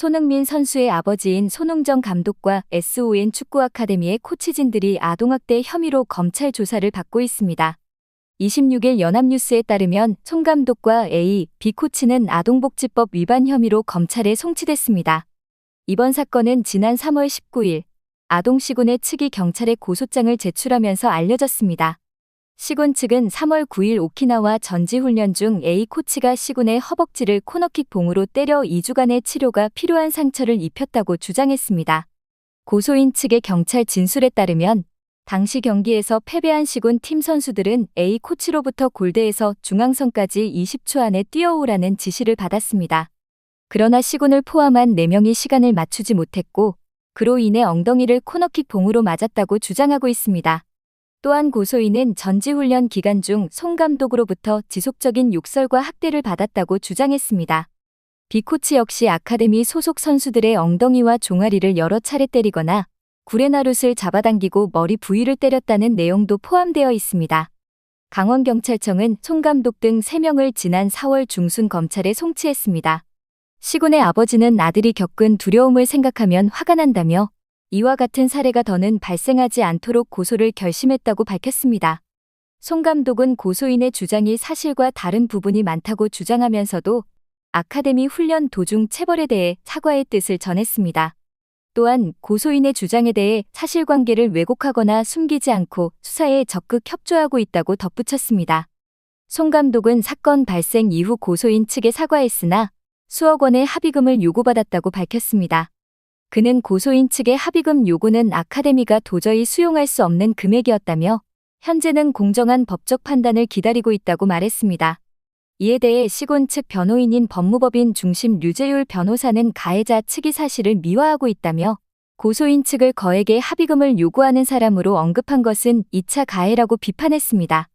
손흥민 선수의 아버지인 손흥정 감독과 SON 축구 아카데미의 코치진들이 아동학대 혐의로 검찰 조사를 받고 있습니다. 26일 연합뉴스에 따르면 손 감독과 A, B 코치는 아동복지법 위반 혐의로 검찰에 송치됐습니다. 이번 사건은 지난 3월 19일 아동시군의 측이 경찰에 고소장을 제출하면서 알려졌습니다. 시군 측은 3월 9일 오키나와 전지훈련 중 A 코치가 시군의 허벅지를 코너킥 봉으로 때려 2주간의 치료가 필요한 상처를 입혔다고 주장했습니다. 고소인 측의 경찰 진술에 따르면 당시 경기에서 패배한 시군 팀 선수들은 A 코치로부터 골대에서 중앙선까지 20초 안에 뛰어오라는 지시를 받았습니다. 그러나 시군을 포함한 4명이 시간을 맞추지 못했고 그로 인해 엉덩이를 코너킥 봉으로 맞았다고 주장하고 있습니다. 또한 고소인은 전지훈련 기간 중 송 감독으로부터 지속적인 욕설과 학대를 받았다고 주장했습니다. 비 코치 역시 아카데미 소속 선수들의 엉덩이와 종아리를 여러 차례 때리거나 구레나룻을 잡아당기고 머리 부위를 때렸다는 내용도 포함되어 있습니다. 강원경찰청은 송 감독 등 3명을 지난 4월 중순 검찰에 송치했습니다. 시군의 아버지는 아들이 겪은 두려움을 생각하면 화가 난다며 이와 같은 사례가 더는 발생하지 않도록 고소를 결심했다고 밝혔습니다. 송 감독은 고소인의 주장이 사실과 다른 부분이 많다고 주장하면서도 아카데미 훈련 도중 체벌에 대해 사과의 뜻을 전했습니다. 또한 고소인의 주장에 대해 사실관계를 왜곡하거나 숨기지 않고 수사에 적극 협조하고 있다고 덧붙였습니다. 송 감독은 사건 발생 이후 고소인 측에 사과했으나 수억 원의 합의금을 요구받았다고 밝혔습니다. 그는 고소인 측의 합의금 요구는 아카데미가 도저히 수용할 수 없는 금액이었다며 현재는 공정한 법적 판단을 기다리고 있다고 말했습니다. 이에 대해 시군 측 변호인인 법무법인 중심 류재율 변호사는 가해자 측이 사실을 미화하고 있다며 고소인 측을 거액의 합의금을 요구하는 사람으로 언급한 것은 2차 가해라고 비판했습니다.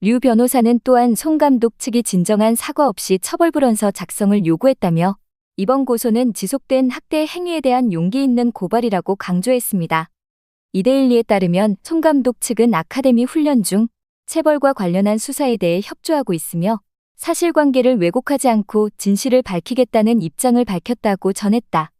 류 변호사는 또한 송 감독 측이 진정한 사과 없이 처벌 불원서 작성을 요구했다며 이번 고소는 지속된 학대 행위에 대한 용기 있는 고발이라고 강조했습니다. 이데일리에 따르면 송 감독 측은 아카데미 훈련 중 체벌과 관련한 수사에 대해 협조하고 있으며 사실관계를 왜곡하지 않고 진실을 밝히겠다는 입장을 밝혔다고 전했다.